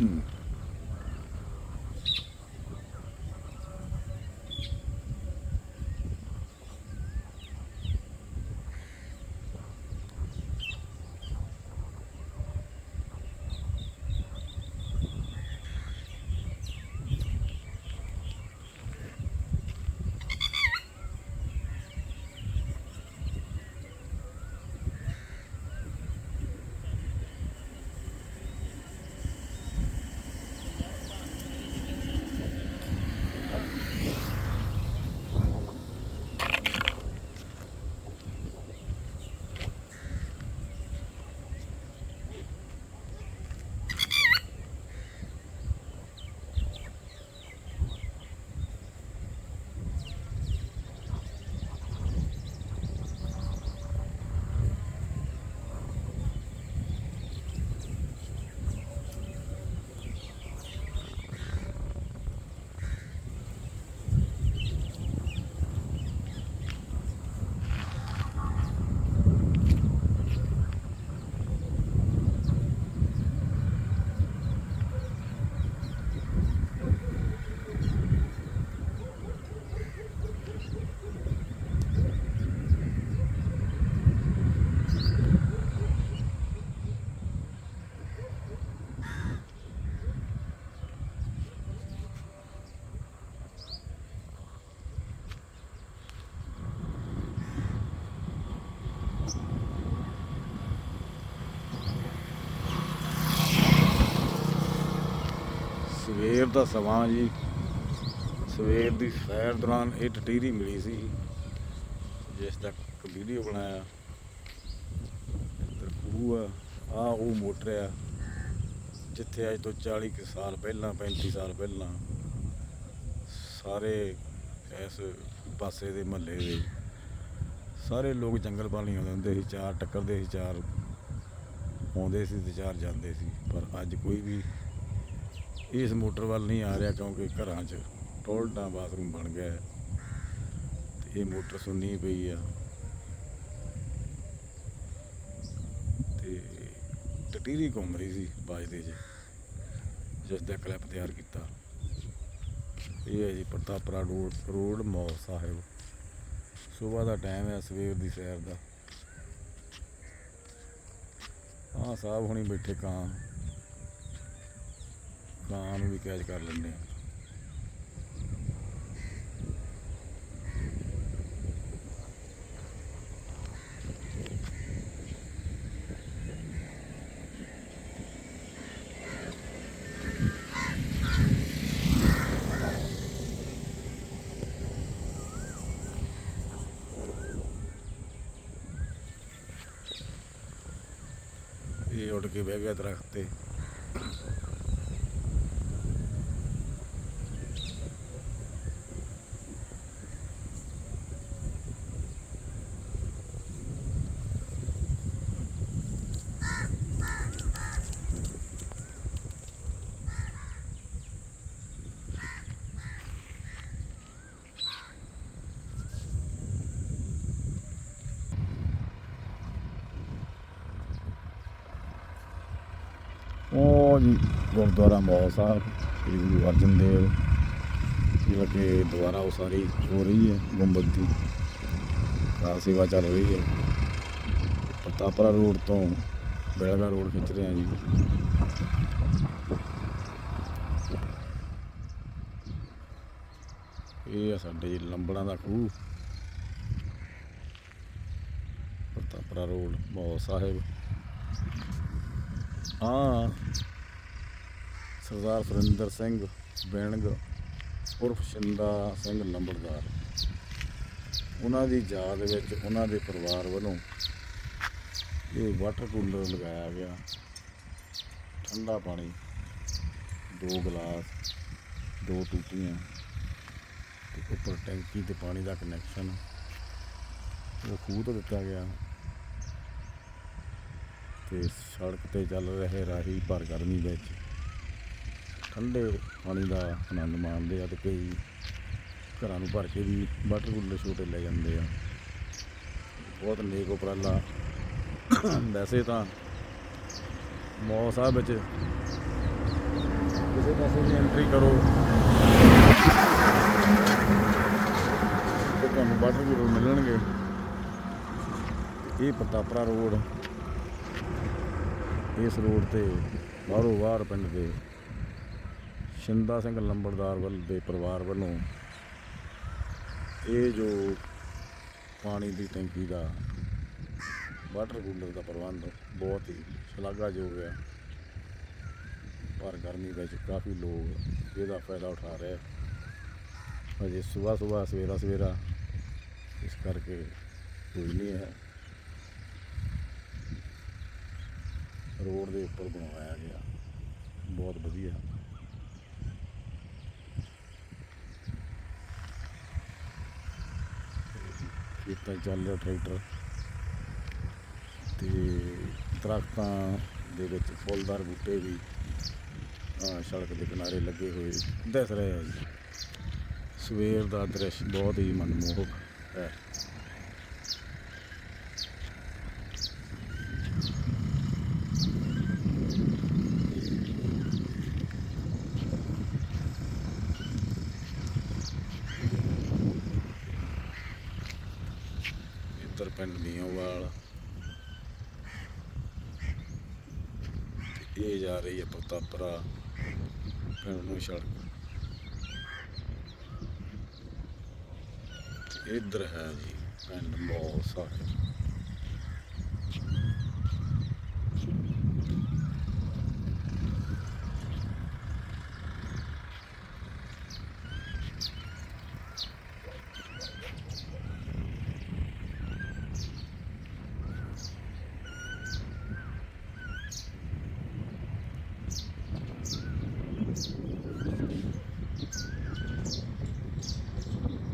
Hmm. ਸਵੇਰ ਦਾ ਸਮਾਂ ਜੀ। ਸਵੇਰ ਦੀ ਸੈਰ ਦੌਰਾਨ ਇਹ ਟਟੀਰੀ ਮਿਲੀ ਸੀ। ਜਿਸ ਦਾ ਵੀਡੀਓ ਬਣਾਇਆ। ਖੂਹ ਆ ਆ ਉਹ ਮੋਟਰ ਆ। ਜਿੱਥੇ ਅੱਜ ਤੋਂ 40 ਕੁ ਸਾਲ ਪਹਿਲਾਂ 35 ਸਾਲ ਪਹਿਲਾਂ ਸਾਰੇ ਇਸ ਪਾਸੇ ਦੇ ਮਹੱਲੇ ਦੇ ਸਾਰੇ ਲੋਕ ਜੰਗਲ ਪਾਣੀ ਆਉਂਦੇ ਹੁੰਦੇ ਸੀ। ਚਾਰ ਟੱਕਰਦੇ ਸੀ, ਚਾਰ ਆਉਂਦੇ ਸੀ ਤੇ ਚਾਰ ਜਾਂਦੇ ਸੀ। ਪਰ ਅੱਜ ਕੋਈ ਵੀ ਇਸ ਮੋਟਰ ਵੱਲ ਨਹੀਂ ਆ ਰਿਹਾ ਕਿਉਂਕਿ ਘਰਾਂ 'ਚ ਟੋਇਲਟਾਂ ਬਾਥਰੂਮ ਬਣ ਗਿਆ ਤੇ ਇਹ ਮੋਟਰ ਸੁੰਨੀ ਪਈ ਆ। ਤੇ ਟਟੀਰੀ ਘੁੰਮ ਰਹੀ ਸੀ ਬਾਜਦੇ 'ਚ। ਜਿਸ ਦਾ ਕਲਿੱਪ ਤਿਆਰ ਕੀਤਾ। ਇਹ ਹੈ ਜੀ ਪ੍ਰਤਾਪਰਾ ਰੋਡ ਰੋਡ ਮੌਲ ਸਾਹਿਬ। ਸਵੇਰ ਦਾ ਟਾਈਮ ਹੈ, ਸਵੇਰ ਦੀ ਸੈਰ ਦਾ। ਹਾਂ, ਸਾਹਿਬ ਹੁਣੀ ਬੈਠੇ ਕਾਂ। ਕਾਂ ਨੂੰ ਵੀ ਕੈਚ ਕਰ ਲੈਂਦੇ ਆ ਇਹ ਉੱਡ ਕੇ ਬਹਿ ਗਿਆ ਦਰਖਤ ਤੇ। ਉਹ ਜੀ ਗੁਰਦੁਆਰਾ ਮੌਲ ਸਾਹਿਬ, ਸ੍ਰੀ ਗੁਰੂ ਅਰਜਨ ਦੇਵ, ਜਿਹੜਾ ਕਿ ਦੁਆਰਾ ਉਸਾਰੀ ਹੋ ਰਹੀ ਹੈ ਗੁੰਬਦ ਦੀ ਕਾਰ ਸੇਵਾ ਚੱਲ ਰਹੀ ਹੈ। ਪ੍ਰਤਾਪਰਾ ਰੋਡ ਤੋਂ ਬੇਲਗਾ ਰੋਡ ਖਿੱਚ ਰਹੇ ਹਾਂ ਜੀ। ਇਹ ਆ ਸਾਡੇ ਲੰਬੜਾਂ ਦਾ ਖੂਹ। Pratapra road, mall Sahib. ਹਾਂ। ਸਰਦਾਰ ਸੁਰਿੰਦਰ ਸਿੰਘ ਬੈਣਗ ਉਰਫ ਸ਼ਿੰਦਾ ਸਿੰਘ ਲੰਬੜਦਾਰ। ਉਹਨਾਂ ਦੀ ਯਾਦ ਵਿੱਚ ਉਹਨਾਂ ਦੇ ਪਰਿਵਾਰ ਵੱਲੋਂ ਇਹ ਵਾਟਰ ਕੂਲਰ ਲਗਾਇਆ ਗਿਆ। ਠੰਡਾ ਪਾਣੀ, ਦੋ ਗਲਾਸ, ਦੋ ਟੂਟੀਆਂ ਤੇ ਉੱਪਰ ਟੈਂਕੀ ਤੇ ਪਾਣੀ ਦਾ ਕਨੈਕਸ਼ਨ ਉਹ ਖੂਹ ਤੋਂ ਦਿੱਤਾ ਗਿਆ। ਤੇ ਸੜਕ ਤੇ ਚੱਲ ਰਹੇ ਰਾਹੀ ਭਰ ਗਰਮੀ ਵਿੱਚ। ਠੰਡੇ ਪਾਣੀ ਦਾ ਆਨੰਦ ਮਾਣਦੇ ਆ ਤੇ ਕਈ ਘਰਾਂ ਨੂੰ ਭਰ ਕੇ ਵੀ ਵਾਟਰ ਕੂਲਰ ਛੋਟੇ ਲੈ ਜਾਂਦੇ ਆ। ਬਹੁਤ ਨੇਕ ਉਪਰਾਲਾ। ਵੈਸੇ ਤਾਂ ਮੌ ਸਾਹਿਬ ਵਿੱਚ। ਕਿਸੇ ਪਾਸੇ ਵੀ ਐਂਟਰੀ ਕਰੋ। ਤੇ ਤੁਹਾਨੂੰ ਵਾਟਰ ਕੂਲਰ ਮਿਲਣਗੇ। ਇਹ ਪ੍ਰਤਾਪਰਾ ਰੋਡ। ਇਸ ਰੋਡ ਤੇ ਬਾਹਰੋਂ ਬਾਹਰ ਪਿੰਡ ਦੇ ਸ਼ਿੰਦਾ ਸਿੰਘ ਲੰਬੜਦਾਰ ਵੱਲ ਦੇ ਪਰਿਵਾਰ ਵੱਲੋਂ ਇਹ ਜੋ ਪਾਣੀ ਦੀ ਟੈਂਕੀ ਦਾ ਵਾਟਰ ਕੂਲਰ ਦਾ ਪ੍ਰਬੰਧ ਬਹੁਤ ਹੀ ਸ਼ਲਾਘਾਯੋਗ ਹੈ। ਪਰ ਗਰਮੀ ਵਿੱਚ ਕਾਫੀ ਲੋਕ ਇਹਦਾ ਫਾਇਦਾ ਉਠਾ ਰਹੇ ਅਜੇ ਸਵੇਰ ਸਵੇਰ ਸਵੇਰਾ ਸਵੇਰਾ ਇਸ ਕਰਕੇ ਕੋਈ ਨਹੀਂ ਹੈ। ਰੋਡ ਦੇ ਉੱਪਰ ਬਣਵਾਇਆ ਗਿਆ। ਬਹੁਤ ਵਧੀਆ। ਖੇਤਾਂ ਚੱਲ ਰਿਹਾ ਟਰੈਕਟਰ। ਤੇ ਦਰਖਤਾਂ ਦੇ ਵਿੱਚ ਫੁੱਲਦਾਰ ਬੂਟੇ ਵੀ ਸੜਕ ਦੇ ਕਿਨਾਰੇ ਲੱਗੇ ਹੋਏ ਦਿਸ ਰਹੇ ਆ ਜੀ। ਸਵੇਰ ਦਾ ਦ੍ਰਿਸ਼ ਬਹੁਤ ਹੀ ਮਨਮੋਹਕ ਹੈ। ਪਿੰਡ ਨੀਓਵਾਲ ਇਹ ਜਾ ਰਹੀ ਹੈ ਭਰਾ। ਪਿੰਡ ਨੂੰ ਸੜਕ ਇੱਧਰ ਹੈ ਜੀ, ਪਿੰਡ ਮੋਲ ਸਾਹਿਬ।